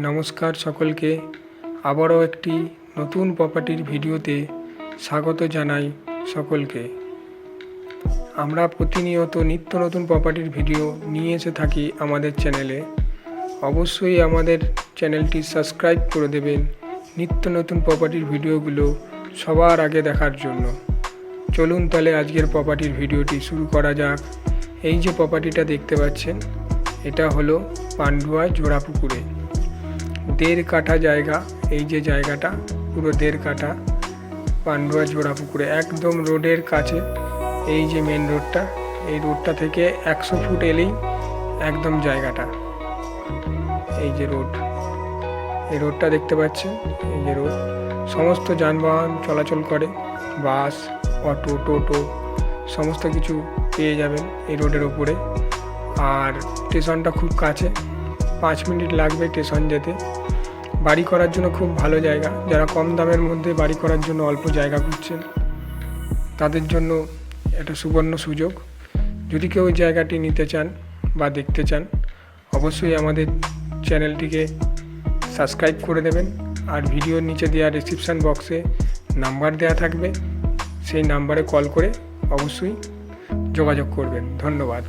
নমস্কার সকলকে। আবারও একটি নতুন প্রপার্টির ভিডিওতে স্বাগত জানাই সকলকে। আমরা প্রতিনিয়ত নিত্য নতুন প্রপার্টির ভিডিও নিয়ে এসে থাকি আমাদের চ্যানেলে অবশ্যই আমাদের চ্যানেলটি সাবস্ক্রাইব করে দেবেন নিত্য নতুন প্রপার্টির ভিডিওগুলো সবার আগে দেখার জন্য। চলুন তাহলে আজকের প্রপার্টির ভিডিওটি শুরু করা যাক। এই যে প্রপার্টিটা দেখতে পাচ্ছেন, এটা হলো পান্ডুয়া জোড়াপুকুরে দেড় কাঠা জায়গা, এই যে জায়গাটা, পুরো দেড় কাঠা পান্ডুয়া জোড়া পুকুরে, একদম রোডের কাছে, এই যে মেন রোডটা এই রোডটা থেকে একশো ফুট এলেই একদম জায়গাটা, এই যে রোড এই রোডটা দেখতে পাচ্ছেন, এই যে রোড সমস্ত যানবাহন চলাচল করে, বাস, অটো, টোটো, সমস্ত কিছু পেয়ে যাবেন এই রোডের ওপরে আর স্টেশনটা খুব কাছে পাঁচ মিনিট লাগবে স্টেশন যেতে। বাড়ি করার জন্য খুব ভালো জায়গা। যারা কম দামের মধ্যে বাড়ি করার জন্য অল্প জায়গা খুঁজছেন, তাদের জন্য একটা সুবর্ণ সুযোগ। যদি কেউ জায়গাটি নিতে চান বা দেখতে চান, অবশ্যই আমাদের চ্যানেলটিকে সাবস্ক্রাইব করে দেবেন। আর ভিডিওর নিচে দেওয়া ডিসক্রিপশান বক্সে নাম্বার দেওয়া থাকবে। সেই নাম্বারে কল করে অবশ্যই যোগাযোগ করবেন। ধন্যবাদ।